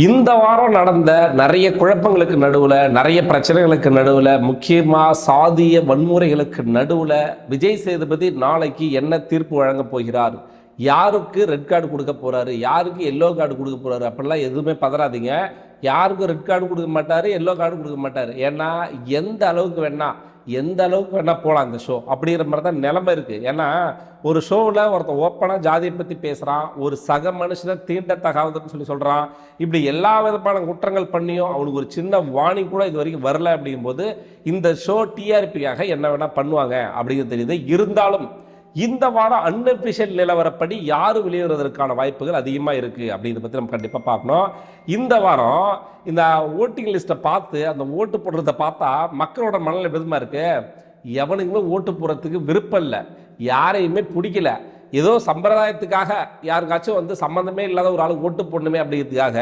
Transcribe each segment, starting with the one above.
இந்த வாரம் நடந்த நிறைய குழப்பங்களுக்கு நடுவில் நிறைய பிரச்சனைகளுக்கு நடுவில் முக்கியமாக சாதிய வன்முறைகளுக்கு நடுவில் விஜய் சேதுபதி நாளைக்கு என்ன தீர்ப்பு வழங்க போகிறார்? யாருக்கு ரெட் கார்டு கொடுக்க போகிறாரு யாருக்கு எல்லோ கார்டு கொடுக்க போறாரு? அப்படிலாம் எதுவுமே பதறாதீங்க. யாருக்கும் ரெட் கார்டு கொடுக்க மாட்டார் எல்லோ கார்டு கொடுக்க மாட்டார். ஏன்னா எந்த அளவுக்கு வேணால் எந்த அளவுக்கு வேணால் போகலாம் அந்த ஷோ அப்படிங்கிற மாதிரி தான் நிலைமை இருக்குது ஏன்னா ஒரு ஷோவில் ஒருத்தன் ஓப்பனாக ஜாதியை பற்றி பேசுகிறான் ஒரு சக மனுஷனை தீண்டத்தகாததுன்னு சொல்லி சொல்கிறான் இப்படி எல்லா விதமான குற்றங்கள் பண்ணியும் அவனுக்கு ஒரு சின்ன வார்னிங் கூட இது வரைக்கும் வரல அப்படிங்கும்போது இந்த ஷோ டிஆர்பிக்காக என்ன வேணால் பண்ணுவாங்க அப்படிங்கிறது தெரியுது. இருந்தாலும் இந்த வாரம் அன்அபிஷியல் நிலவரப்படி யார் வெளியேறுவதற்கான வாய்ப்புகள் அதிகமாக இருக்குது அப்படிங்கிறத பற்றி நம்ம கண்டிப்பாக பார்க்கணும். இந்த வாரம் இந்த ஓட்டிங் லிஸ்ட்டை பார்த்து அந்த ஓட்டு போடுறத பார்த்தா மக்களோட மனநிலை விதமாக இருக்குது எவனுக்குமே ஓட்டு போடுறதுக்கு விருப்பம் இல்லை. யாரையுமே பிடிக்கல. ஏதோ சம்பிரதாயத்துக்காக யாருக்காச்சும் வந்து சம்மந்தமே இல்லாத ஒரு ஆளுக்கு ஓட்டு போடணுமே அப்படிங்கிறதுக்காக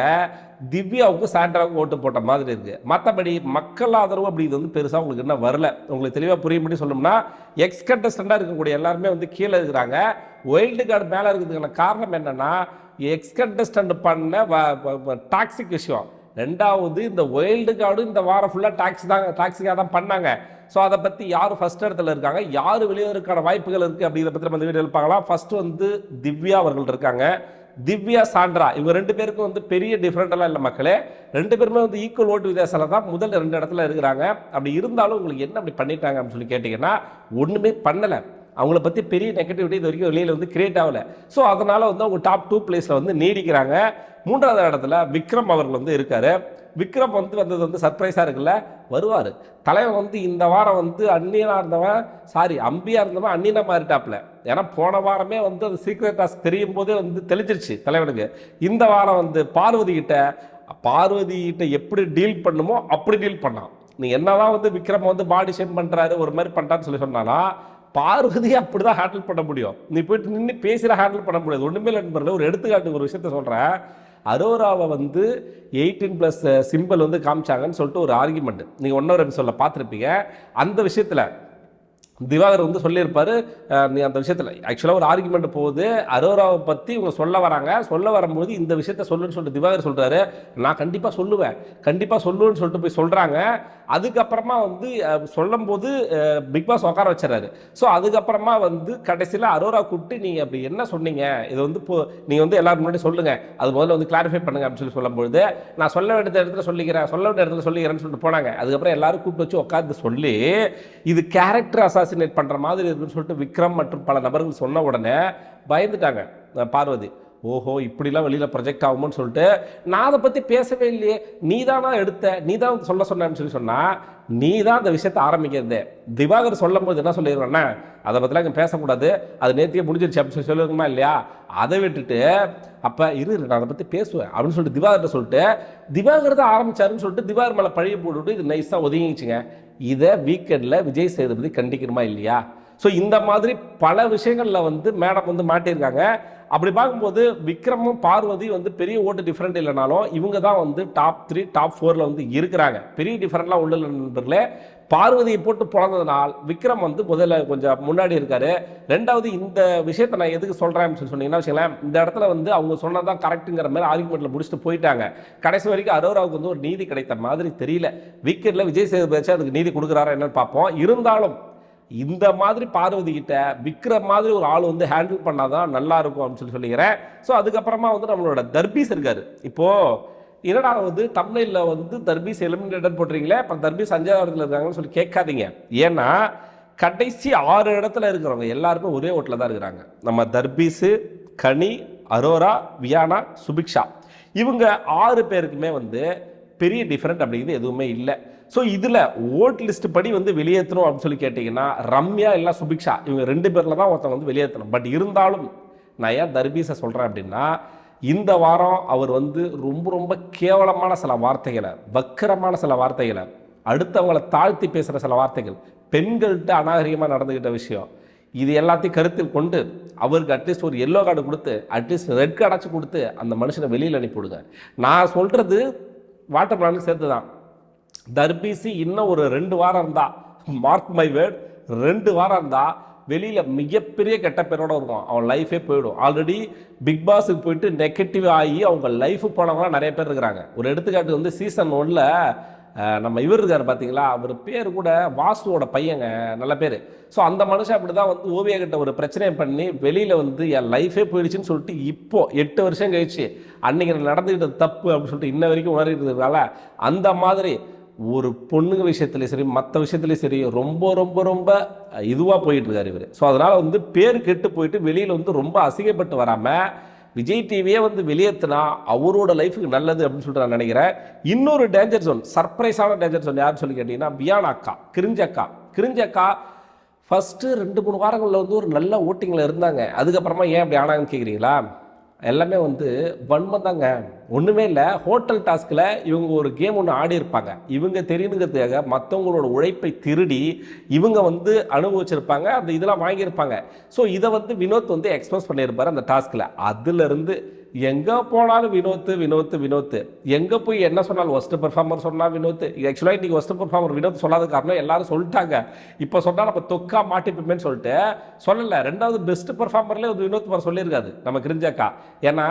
திவ்யாவுக்கு சாண்ட்ராவுக்கு ஓட்டு போட்ட மாதிரி இருக்குது மற்றபடி மக்கள் ஆதரவு அப்படிங்கிறது வந்து பெருசாக உங்களுக்கு என்ன வரல. உங்களுக்கு தெளிவாக புரியும்படி சொல்லணும்னா எக்ஸ் கண்டஸ்டண்டாக இருக்கக்கூடிய எல்லாருமே வந்து கீழே இருக்கிறாங்க. ஒயில்டு கார்டு மேலே இருக்கிறதுக்கான காரணம் என்னென்னா எக்ஸ் கண்டஸ்டண்ட் பண்ண டாக்ஸிக் விஷயம். ரெண்டாவது இந்த ஒயில்டு கார்டு இந்த வாரம் ஃபுல்லாக டாக்ஸ் தான் டாக்ஸிக்காக தான் பண்ணாங்க. ஸோ அதை பற்றி யார் ஃபர்ஸ்ட் இடத்துல இருக்காங்க? யார் வெளியேறதுக்கான வாய்ப்புகள் இருக்குது அப்படிங்கிறத பற்றி நம்ம வீடியோ வீடியோவில் பார்க்கலாம். ஃபர்ஸ்ட் வந்து திவ்யா அவர்கள் இருக்காங்க. திவ்யா சாண்ட்ரா இவங்க ரெண்டு பேருக்கும் வந்து பெரிய டிஃப்ரெண்டெல்லாம் இல்லை மக்களே. ரெண்டு பேருமே வந்து ஈக்குவல் ஓட்டு வித்தியாசத்தில் தான் முதல் ரெண்டு இடத்துல இருக்கிறாங்க. அப்படி இருந்தாலும் உங்களுக்கு என்ன அப்படி பண்ணிட்டாங்க அப்படின்னு சொல்லி கேட்டிங்கன்னா ஒன்றுமே பண்ணலை. அவங்கள பற்றி பெரிய நெகட்டிவிட்டி இது வரைக்கும் வெளியில் வந்து கிரியேட் ஆகலை. ஸோ அதனால் வந்து அவங்க டாப் டூ பிளேஸில் வந்து நீடிக்கிறாங்க. மூன்றாவது இடத்துல விக்ரம் அவர்கள் வந்து இருக்கார். விக்ரம் வந்து வந்தது வந்து சர்ப்ரைஸாக இருக்குல்ல? வருவார். தலைவன் வந்து இந்த வாரம் வந்து அந்நியனாக இருந்தவன் சாரி அம்பியாக இருந்தவன் அந்நியனாக மாறிட்டாப்ல ஏன்னா போன வாரமே வந்து அது சீக்ரெட் டாஸ்க் தெரியும் போதே வந்து தெளிச்சிருச்சு தலைவனுக்கு. இந்த வாரம் வந்து பார்வதி கிட்ட பார்வதி கிட்ட எப்படி டீல் பண்ணுமோ அப்படி டீல் பண்ணான். நீ என்னதான் வந்து விக்ரம் வந்து பாடி ஷேம் பண்ணுறாரு ஒரு மாதிரி பண்ணுறான்னு சொல்லி சொன்னானா பார்வதியை அப்படி தான் ஹேண்டில் பண்ண முடியும். நீ போயிட்டு நின்று பேசுகிற ஹேண்டில் பண்ண முடியாது. ஒன்றுமே நண்பர்கள் ஒரு எடுத்துக்காட்டு ஒரு விஷயத்த சொல்கிறேன் அரோராவை வந்து எயிட்டீன் ப்ளஸ் சிம்பிள் வந்து காமிச்சாங்கன்னு சொல்லிட்டு ஒரு ஆர்குமெண்ட் நீங்கள் ஒன்னொரு எபிசோடில் பார்த்துருப்பீங்க. அந்த விஷயத்தில் திவாகர் வந்து சொல்லியிருப்பார் நீ அந்த விஷயத்தில் ஆக்சுவலாக ஒரு ஆர்குமெண்ட் போகுது அரோராவை பற்றி இவங்க சொல்ல வராங்க சொல்ல வரும்போது இந்த விஷயத்த சொல்லுன்னு சொல்லிட்டு திவாகர் சொல்கிறாரு நான் கண்டிப்பாக சொல்லுவேன் கண்டிப்பாக சொல்லுவேன்னு சொல்லிட்டு போய் சொல்கிறாங்க அதுக்கப்புறமா வந்து சொல்லும் சொல்லும்போது பிக் பாஸ் உட்கார வச்சுறாரு ஸோ அதுக்கப்புறமா வந்து கடைசியில் அரோரா கூப்பிட்டு நீங்கள் அப்படி என்ன சொன்னீங்க? இது வந்து இப்போ நீங்கள் வந்து எல்லாரும் முன்னாடி சொல்லுங்கள் அது முதல்ல வந்து கிளாரிஃபை பண்ணுங்க அப்படின்னு சொல்லி சொல்லும்பொழுது நான் சொல்ல வேண்டிய இடத்துல சொல்லிக்கிறேன் சொல்ல வேண்டிய இடத்துல சொல்லிக்கிறேன்னு சொல்லிட்டு போனாங்க. அதுக்கப்புறம் எல்லாரும் கூப்பிட்டு வச்சு உட்காந்து சொல்லி இது கேரக்டர் அசாஸ் அசாசினேட் பண்ணுற மாதிரி இருக்குன்னு சொல்லிட்டு விக்ரம் மற்றும் பல நபர்கள் சொன்ன உடனே பயந்துட்டாங்க பார்வதி. ஓஹோ இப்படிலாம் வெளியில் ப்ரொஜெக்ட் ஆகுமோன்னு சொல்லிட்டு நான் அதை பற்றி பேசவே இல்லையே. நீ தானா எடுத்த நீ தான் சொல்ல சொன்னேன்னு சொல்லி சொன்னால் நீ தான் அந்த விஷயத்தை ஆரம்பிக்கிறது. திவாகர் சொல்லும் போது என்ன சொல்லிடுவேன்னா அதை பற்றிலாம் இங்கே பேசக்கூடாது. அது நேத்தியே முடிஞ்சிருச்சு. அப்படின்னு சொல்லி சொல்லிருக்குமா இல்லையா? அதை விட்டுட்டு அப்போ இரு இரு, நான் அதை பற்றி பேசுவேன். அப்படின்னு சொல்லிட்டு திவாகர்கிட்ட சொல்லிட்டு திவாகர் தான் ஆரம்பிச்சாருன்னு சொல்லிட்டு திவாகர் மேலே பழிய போட்டுவிட்டு இது நைஸாக ஒதுங்கிச்சுங்க இதை வீக்கெண்டில் விஜய் சேதுபதி கண்டிக்கணுமா இல்லையா? ஸோ இந்த மாதிரி பல விஷயங்களில் வந்து மேடம் வந்து மாட்டியிருக்காங்க. அப்படி பார்க்கும்போது விக்ரமும் பார்வதி வந்து பெரிய ஓட்டு டிஃப்ரெண்ட் இல்லைனாலும் இவங்க தான் வந்து டாப் த்ரீ டாப் ஃபோரில் வந்து இருக்கிறாங்க. பெரிய டிஃப்ரெண்ட்லாம் உள்ள நண்பர்களே பார்வதியை போட்டு பிறந்ததுனால் விக்ரம் வந்து முதல்ல கொஞ்சம் முன்னாடி இருக்காரு. ரெண்டாவது இந்த விஷயத்தை நான் எதுக்கு சொல்கிறேன் சொல்லி சொன்னீங்கன்னா வச்சுக்கலாம் இந்த இடத்துல வந்து அவங்க சொன்னதான் கரெக்ட்டுங்கிற மாதிரி ஆர்குமெண்ட்டில் முடிச்சுட்டு போயிட்டாங்க. கடைசி வரைக்கும் அரோராவுக்கு வந்து ஒரு நீதி கிடைத்த மாதிரி தெரியல. வீக்கெண்டில் விஜய் சேதுபதி அதுக்கு நீதி கொடுக்குறாரா என்னன்னு பார்ப்போம். இருந்தாலும் இந்த மாதிரி பார்வதி கிட்ட விக்ரம் மாதிரி ஒரு ஆள் வந்து ஹேண்டில் பண்ணாதான் நல்லா இருக்கும் அப்படின்னு சொல்லி சொல்லிக்கிறேன். ஸோ அதுக்கப்புறமா வந்து நம்மளோட தர்பீஸ் இருக்காரு. இப்போ என்னடா வந்து தமிழில் வந்து தர்பீஸ் எலிமினேட்டட் போடுறீங்களே அப்புறம் தர்பீஸ் அஞ்சாவது இடத்துல இருக்காங்கன்னு சொல்லி கேட்காதீங்க. ஏன்னா கடைசி ஆறு இடத்துல இருக்கிறவங்க எல்லாருமே ஒரே ஓட்டில் தான் இருக்கிறாங்க. நம்ம தர்பீஸு கனி அரோரா வியானா சுபிக்ஷா. இவங்க ஆறு பேருக்குமே வந்து பெரிய டிஃப்ரெண்ட் அப்படிங்கிறது எதுவுமே இல்லை. ஸோ இதில் ஓட் லிஸ்ட் படி வந்து வெளியேற்றணும் அப்படின்னு சொல்லி கேட்டிங்கன்னா ரம்யா இல்லை சுபிக்ஷா இவங்க ரெண்டு பேரில் தான் ஒருத்தன் வந்து வெளியேற்றணும். பட் இருந்தாலும் நான் ஏன் தர்பீஸை சொல்கிறேன் அப்படின்னா இந்த வாரம் அவர் வந்து ரொம்ப ரொம்ப கேவலமான சில வார்த்தைகளை வக்கரமான சில வார்த்தைகளை அடுத்தவங்களை தாழ்த்தி பேசுகிற சில வார்த்தைகள் பெண்கள்கிட்ட அநாகரிகமாக நடந்துக்கிட்ட விஷயம் இது எல்லாத்தையும் கருத்தில் கொண்டு அவருக்கு அட்லீஸ்ட் ஒரு எல்லோ கார்டு கொடுத்து அட்லீஸ்ட் ரெட் கார்டாச்சும் கொடுத்து அந்த மனுஷனை வெளியில் அனுப்பிவிடுங்க. நான் சொல்கிறது வாட்டர் பிளானுக்கு சேர்த்து தான் தர்பீசி இன்னும் ஒரு ரெண்டு வாரம் இருந்தால் மார்க் மை வேர்ட் ரெண்டு வாரம் இருந்தால் வெளியில் மிகப்பெரிய கெட்ட பேரோட இருக்கும் அவன் லைஃபே போயிடும். ஆல்ரெடி பிக் பாஸுக்கு போயிட்டு நெகட்டிவ் ஆகி அவங்க லைஃபு போனவங்களாம் நிறைய பேர் இருக்கிறாங்க. ஒரு எடுத்துக்காட்டு வந்து சீசன் ஒன்ல நம்ம இவர் இருக்கார் பார்த்தீங்களா அவர் பேர் கூட வாசுவோட பையங்க நல்ல பேர். ஸோ அந்த மனுஷன் அப்படி தான் வந்து ஓவியா கிட்ட ஒரு பிரச்சனையை பண்ணி வெளியில் வந்து என் லைஃபே போயிடுச்சுன்னு சொல்லிட்டு இப்போ எட்டு வருஷம் கழிச்சு அன்னைக்கு நடந்துக்கிட்ட நடந்துக்கிட்டது தப்பு அப்படின்னு சொல்லிட்டு இன்ன வரைக்கும் உணர்கிறதுனால அந்த மாதிரி ஒரு பொண்ணுங்க விஷயத்துலையும் சரி மற்ற விஷயத்துலையும் சரி ரொம்ப ரொம்ப ரொம்ப இதுவாக போயிட்டுருக்காரு இவர். ஸோ அதனால் வந்து பேர் கெட்டு போயிட்டு வெளியில் வந்து ரொம்ப அசிங்கப்பட்டு வராமல் விஜய் டிவியே வந்து வெளியேற்றினா அவரோட லைஃபுக்கு நல்லது அப்படின்னு சொல்லிட்டு நான் நினைக்கிறேன். இன்னொரு டேஞ்சர் ஜோன் சர்ப்ரைஸான டேஞ்சர் ஜோன் யாருன்னு சொல்லி கேட்டிங்கன்னா பியானா அக்கா கிரிஞ்சக்கா கிரிஞ்சக்கா ஃபஸ்ட்டு ரெண்டு மூணு வாரங்களில் வந்து ஒரு நல்ல ஓட்டிங்கில் இருந்தாங்க. அதுக்கப்புறமா ஏன் அப்படி ஆனாங்கன்னு கேட்குறீங்களா எல்லாமே வந்து வன்மம் தாங்க ஒன்றுமே இல்லை. ஹோட்டல் டாஸ்கில் இவங்க ஒரு கேம் ஒன்று ஆடி இருப்பாங்க. இவங்க தெரியுங்கிறதுக்காக மற்றவங்களோட உழைப்பை திருடி இவங்க வந்து அனுபவிச்சிருப்பாங்க. அந்த இதெல்லாம் வாங்கியிருப்பாங்க. ஸோ இதை வந்து வினோத் வந்து எக்ஸ்பிரஸ் பண்ணியிருப்பார் அந்த டாஸ்கில் அதுலேருந்து எங்கே போனாலும் வினோத்து வினோத்து வினோத்து. எங்கே போய் என்ன சொன்னாலும் ஒஸ்ட் பெர்ஃபார்மர் சொன்னால் வினோத்து. ஆக்சுவலாக இன்றைக்கி ஒஸ்ட் பெர்ஃபார்மர் வினோத் சொல்லாத காரணம் எல்லாரும் சொல்லிட்டாங்க. இப்போ சொன்னால் நம்ம தொக்கா மாட்டிப்போமேன்னு சொல்லிட்டு சொல்லலை. ரெண்டாவது பெஸ்ட் பெர்ஃபார்மர்லேயே வந்து வினோத் பர் சொல்லியிருக்காது நம்ம கிரிஞ்சாக்கா ஏன்னா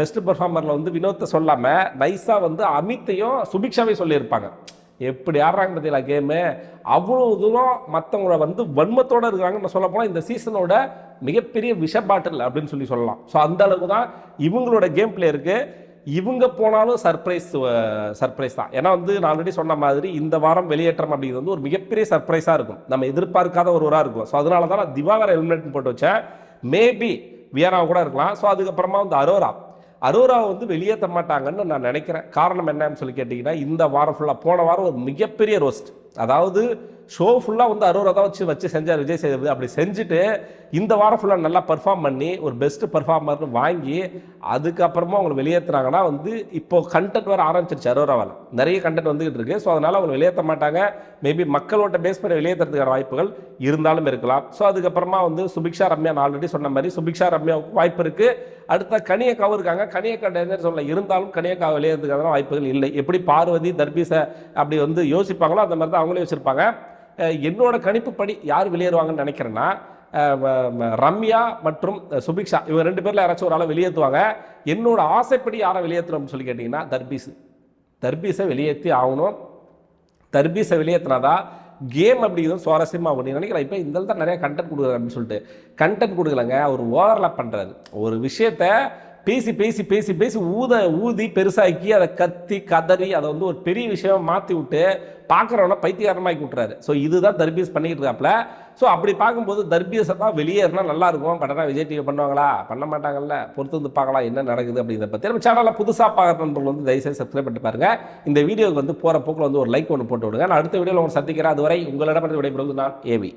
பெஸ்ட் பெர்ஃபார்மரில் வந்து வினோத்தை சொல்லாமல் நைஸாக வந்து அமித்தையும் சுபிக்ஷாவையும் சொல்லியிருப்பாங்க. எப்படி ஆடுறாங்க பார்த்தீங்களா கேமு அவ்வளோ தூரம் மற்றவங்கள வந்து வன்மத்தோடு இருக்கிறாங்கன்னு சொல்ல போனால் இந்த சீசனோட மிகப்பெரிய விஷ பாட்டில் அப்படின்னு சொல்லி சொல்லலாம். ஸோ அந்த அளவுக்கு தான் இவங்களோட கேம் பிளே இருக்குது இவங்க போனாலும் சர்ப்ரைஸ் சர்ப்ரைஸ் தான். ஏன்னா வந்து நான் ஆல்ரெடி சொன்ன மாதிரி இந்த வாரம் வெளியேற்றம் அப்படிங்கிறது வந்து ஒரு மிகப்பெரிய சர்ப்ரைஸாக இருக்கும். நம்ம எதிர்பார்க்காத ஒருவராக இருக்கும். ஸோ அதனால தான் நான் திவாகர் எலிமினேட் போட்டு வச்சேன். மேபி வியனாவை கூட இருக்கலாம். ஸோ அதுக்கப்புறமா வந்து அரோரா அரோராவை வந்து வெளியேற்ற மாட்டாங்கன்னு நான் நினைக்கிறேன். காரணம் என்னன்னு சொல்லி கேட்டிங்கன்னா இந்த வாரம் ஃபுல்லாக போன வாரம் ஒரு மிகப்பெரிய ரோஸ்ட் அதாவது ஷோ ஃபுல்லாக வந்து அறுபது தான் வச்சு வச்சு செஞ்சார் விஜய் சேதுபதி. அப்படி செஞ்சுட்டு இந்த வாரம் ஃபுல்லாக நல்லா பர்ஃபார்ம் பண்ணி ஒரு பெஸ்ட்டு பர்ஃபார்மர்னு வாங்கி அதுக்கப்புறமா அவங்க வெளியேற்றுனாங்கன்னா வந்து இப்போ கண்டென்ட் வர ஆரம்பிச்சிருச்சு அரோராவால். நிறைய கண்டென்ட் வந்துகிட்டு இருக்கு. ஸோ அதனால் அவங்க வெளியேற்ற மாட்டாங்க. மேபி மக்களோட பேஸ் பண்ணி வெளியேற்றுறதுக்கான வாய்ப்புகள் இருந்தாலும் இருக்கலாம். ஸோ அதுக்கப்புறமா வந்து சுபிக்ஷா ரம்யா நான் ஆல்ரெடி சொன்ன மாதிரி சுபிக்ஷா ரம்யாவுக்கு வாய்ப்பு இருக்குது அடுத்த கனியக்காவும் இருக்காங்க. கனியக்கா டேஞ்சர் சொல்ல இருந்தாலும் கனியக்கா வெளியேறதுக்கான வாய்ப்புகள் இல்லை. எப்படி பார்வதி தர்பீசை அப்படி வந்து யோசிப்பாங்களோ அந்த மாதிரி தான் அவங்களே வச்சுருப்பாங்க. என்னோட கணிப்புப்படி யார் வெளியேறுவாங்கன்னு நினைக்கிறேன்னா ரம்யா மற்றும் சுபிக்ஷா. இவங்க ரெண்டு பேரில் யாராச்சும் ஒரு ஆளை வெளியேற்றுவாங்க என்னோட ஆசைப்படி யாரை வெளியேற்றணும்னு சொல்லி கேட்டிங்கன்னா தர்பீஸ் தர்பீஸை வெளியேற்றி ஆகணும். தர்பீஸை வெளியேற்றினாதான் கேம் அப்படிங்கிறது சுவாரஸ்யமாக அப்படின்னு நினைக்கிறேன் இப்போ இந்த தான் நிறைய கண்டென்ட் கொடுக்குறாரு அப்படின்னு சொல்லிட்டு. கண்டென்ட் கொடுக்கலங்க அவர் ஓவர்லாப் பண்ணுறாரு ஒரு விஷயத்த பேசி பேசி பேசி பேசி ஊத ஊதி பெருசாக்கி அதை கத்தி கதறி அதை வந்து ஒரு பெரிய விஷயமா மாற்றி விட்டு பார்க்குறவனை பைத்தியகாரமாக்கி விட்டுறாரு. ஸோ இதுதான் தர்பீஸ் பண்ணிக்கிட்டு இருக்காப்புல. ஸோ அப்படி பார்க்கும்போது தர்பீஸை தான் வெளியேறினா நல்லா இருக்கும். பட் ஆனால் விஜய் டிவி பண்ணுவாங்களா? பண்ண மாட்டாங்கல்ல. பொறுத்து வந்து பார்க்கலாம் என்ன நடக்குது அப்படிங்கிறத பற்றி நம்ம சேனலில் புதுசாக பார்க்குற நண்பர்கள் வந்து தயவுசெய்து சப்ஸ்கிரைப் பண்ணிட்டு பாருங்க. இந்த வீடியோக்கு வந்து போகிற போக்கில் வந்து ஒரு லைக் ஒன்று போட்டு விடுங்க. நான் அடுத்த வீடியோவில் உங்களுக்கு சந்திக்கிறேன். அதுவரை உங்களிடம் விடைபெறுவது நான் ஏவி